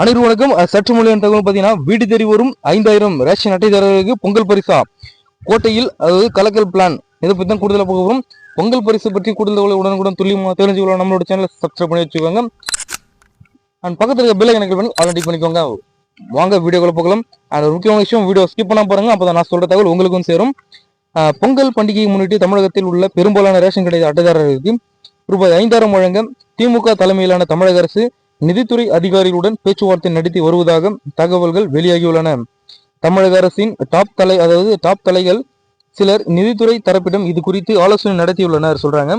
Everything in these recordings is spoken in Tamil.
அனைவரும் வணக்கம் சற்று மொழி தகவல் பார்த்தீங்கன்னா வீடு தேடி வரும் ஐந்தாயிரம் ரேஷன் அட்டைதாரர்களுக்கு பொங்கல் பரிசா? கோட்டையில் அதாவது கலக்கல் பிளான் இதை பற்றி தான் கூடுதலாக போக போகிறோம் பொங்கல் பரிசு பற்றி கூடுதல் தகவலை உடனுக்குடன் துல்லியமாக தெரிஞ்சுக்கலாம் நம்மளோட சேனலை சப்ஸ்கிரைப் பண்ணி வச்சுக்கோங்க. அண்ட் பக்கத்தில் இருக்க பில்லை எனக்கு பண்ணி அதை பண்ணிக்கோங்க. வாங்க வீடியோக்குள்ள போகலாம். அண்ட் ஒரு முக்கியமான விஷயம் வீடியோ ஸ்கிப் பண்ணாம பாருங்க. அப்போ நான் சொல்கிற தகவல் உங்களுக்கும் சேரும். பொங்கல் பண்டிகையை முன்னிட்டு தமிழகத்தில் உள்ள பெரும்பாலான ரேஷன் கடை அட்டைதாரர்களுக்கு ரூபாய் ஐந்தாயிரம் வழங்க திமுக தலைமையிலான தமிழக அரசு நிதித்துறை அதிகாரிகளுடன் பேச்சுவார்த்தை நடத்தி வருவதாக தகவல்கள் வெளியாகியுள்ளன. தமிழக அரசின் டாப் தலை அதாவது டாப் தலைகள் சிலர் நிதித்துறை தரப்பிடம் இது குறித்து ஆலோசனை நடத்தியுள்ளனர் சொல்றாங்க.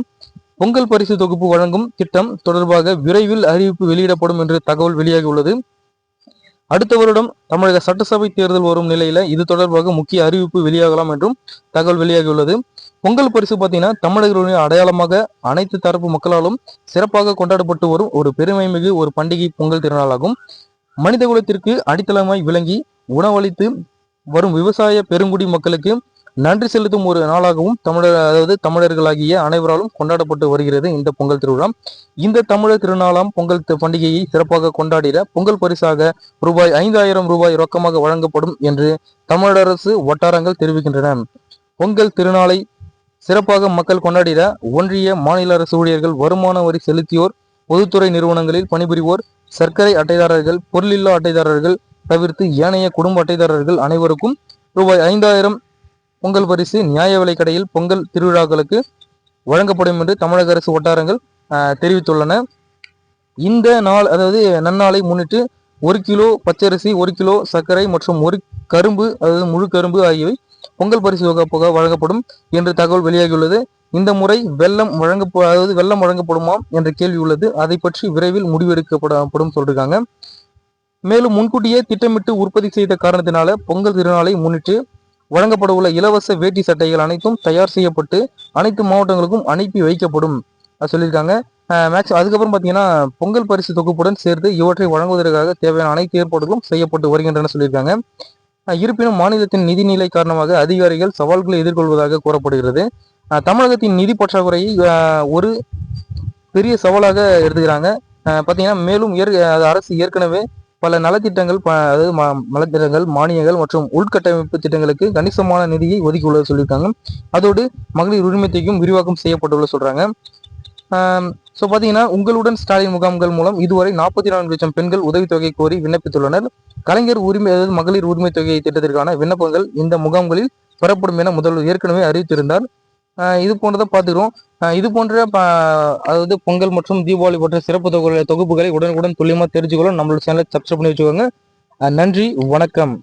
பொங்கல் பரிசு தொகுப்பு வழங்கும் திட்டம் தொடர்பாக விரைவில் அறிவிப்பு வெளியிடப்படும் என்று தகவல் வெளியாகியுள்ளது. அடுத்த வருடம் தமிழக சட்டசபை தேர்தல் வரும் நிலையில இது தொடர்பாக முக்கிய அறிவிப்பு வெளியாகலாம் என்றும் தகவல் வெளியாகியுள்ளது. பொங்கல் பரிசு பார்த்தீங்கன்னா தமிழர்களுடைய அடையாளமாக அனைத்து தரப்பு மக்களாலும் சிறப்பாக கொண்டாடப்பட்டு வரும் ஒரு பெருமை மிகு ஒரு பண்டிகை பொங்கல் திருநாளாகும். மனித குலத்திற்கு அடித்தளமாய் விளங்கி உணவளித்து வரும் விவசாய பெருங்குடி மக்களுக்கு நன்றி செலுத்தும் ஒரு நாளாகவும் தமிழர் அதாவது தமிழர்களாகிய அனைவராலும் கொண்டாடப்பட்டு வருகிறது இந்த பொங்கல் திருவிழா. இந்த தமிழர் திருநாளாம் பொங்கல் பண்டிகையை சிறப்பாக கொண்டாடிட பொங்கல் பரிசாக ரூபாய் ஐந்தாயிரம் ரூபாய் ரொக்கமாக வழங்கப்படும் என்று தமிழக அரசு வட்டாரங்கள் தெரிவிக்கின்றன. பொங்கல் திருநாளை சிறப்பாக மக்கள் கொண்டாடிட ஒன்றிய மாநில அரசு ஊழியர்கள் வருமான வரி செலுத்தியோர் பொதுத்துறை நிறுவனங்களில் பணிபுரிவோர் சர்க்கரை அட்டைதாரர்கள் பொருளில்லா அட்டைதாரர்கள் தவிர்த்து ஏனைய குடும்ப அட்டைதாரர்கள் அனைவருக்கும் ரூபாய் ஐந்தாயிரம் பொங்கல் பரிசு நியாய விலை கடையில் பொங்கல் திருவிழாக்களுக்கு வழங்கப்படும் என்று தமிழக அரசு வட்டாரங்கள் தெரிவித்துள்ளன. இந்த நாள் அதாவது நன்னாளை முன்னிட்டு ஒரு கிலோ பச்சரிசி ஒரு கிலோ சர்க்கரை மற்றும் ஒரு கரும்பு அதாவது முழு கரும்பு ஆகியவை பொங்கல் பரிசு வகுப்பாக வழங்கப்படும் என்று தகவல் வெளியாகியுள்ளது. இந்த முறை வெள்ளம் வழங்க அதாவது வெள்ளம் வழங்கப்படுமா என்ற கேள்வி உள்ளது. அதை பற்றி விரைவில் முடிவெடுக்கப்படும் சொல்லிருக்காங்க மேலும் முன்கூட்டியே திட்டமிட்டு உற்பத்தி செய்த காரணத்தினால பொங்கல் திருநாளை முன்னிட்டு வழங்கப்பட உள்ள இலவச வேட்டி சட்டைகள் அனைத்தும் தயார் செய்யப்பட்டு அனைத்து மாவட்டங்களுக்கும் அனுப்பி வைக்கப்படும். சொல்லியிருக்காங்க. மேக்ஸ் அதுக்கப்புறம் பார்த்தீங்கன்னா பொங்கல் பரிசு தொகுப்புடன் சேர்த்து இவற்றை வழங்குவதற்காக தேவையான அனைத்து ஏற்பாடுகளும் செய்யப்பட்டு வருகின்றன சொல்லியிருக்காங்க. இருப்பினும் மாநிலத்தின் நிதிநிலை காரணமாக அதிகாரிகள் சவால்களை எதிர்கொள்வதாக கூறப்படுகிறது. தமிழகத்தின் நிதி பற்றாக்குறையை ஒரு பெரிய சவாலாக எடுத்துக்கிறாங்க. பார்த்தீங்கன்னா மேலும் அரசு ஏற்கனவே பல நலத்திட்டங்கள் அதாவது நலத்திட்டங்கள் மானியங்கள் மற்றும் உள்கட்டமைப்பு திட்டங்களுக்கு கணிசமான நிதியை ஒதுக்கியுள்ளது சொல்லியிருக்காங்க. அதோடு மகளிர் உரிமைத்தையும் விரிவாக்கம் செய்யப்பட்டுள்ள சொல்றாங்க. ஸோ பார்த்தீங்கன்னா உங்களுடன் ஸ்டாலின் முகாம்கள் மூலம் இதுவரை நாற்பத்தி நான்கு லட்சம் பெண்கள் உதவித்தொகை கோரி விண்ணப்பித்துள்ளனர். கலைஞர் உரிமை அதாவது மகளிர் உரிமை தொகை திட்டத்திற்கான விண்ணப்பங்கள் இந்த முகாம்களில் பெறப்படும் என முதல்வர் ஏற்கனவே அறிவித்திருந்தார். இது போன்றதை பார்த்துக்கிறோம். இது போன்ற அதாவது பொங்கல் மற்றும் தீபாவளி போன்ற சிறப்பு தொகு தொகுப்புகளை உடனுக்குடன் துல்லியமாக தெரிஞ்சுக்கொள்ள நம்மளோட சேனலை சப்ஸ்கிரைப் பண்ணி வச்சுக்கோங்க. நன்றி வணக்கம்.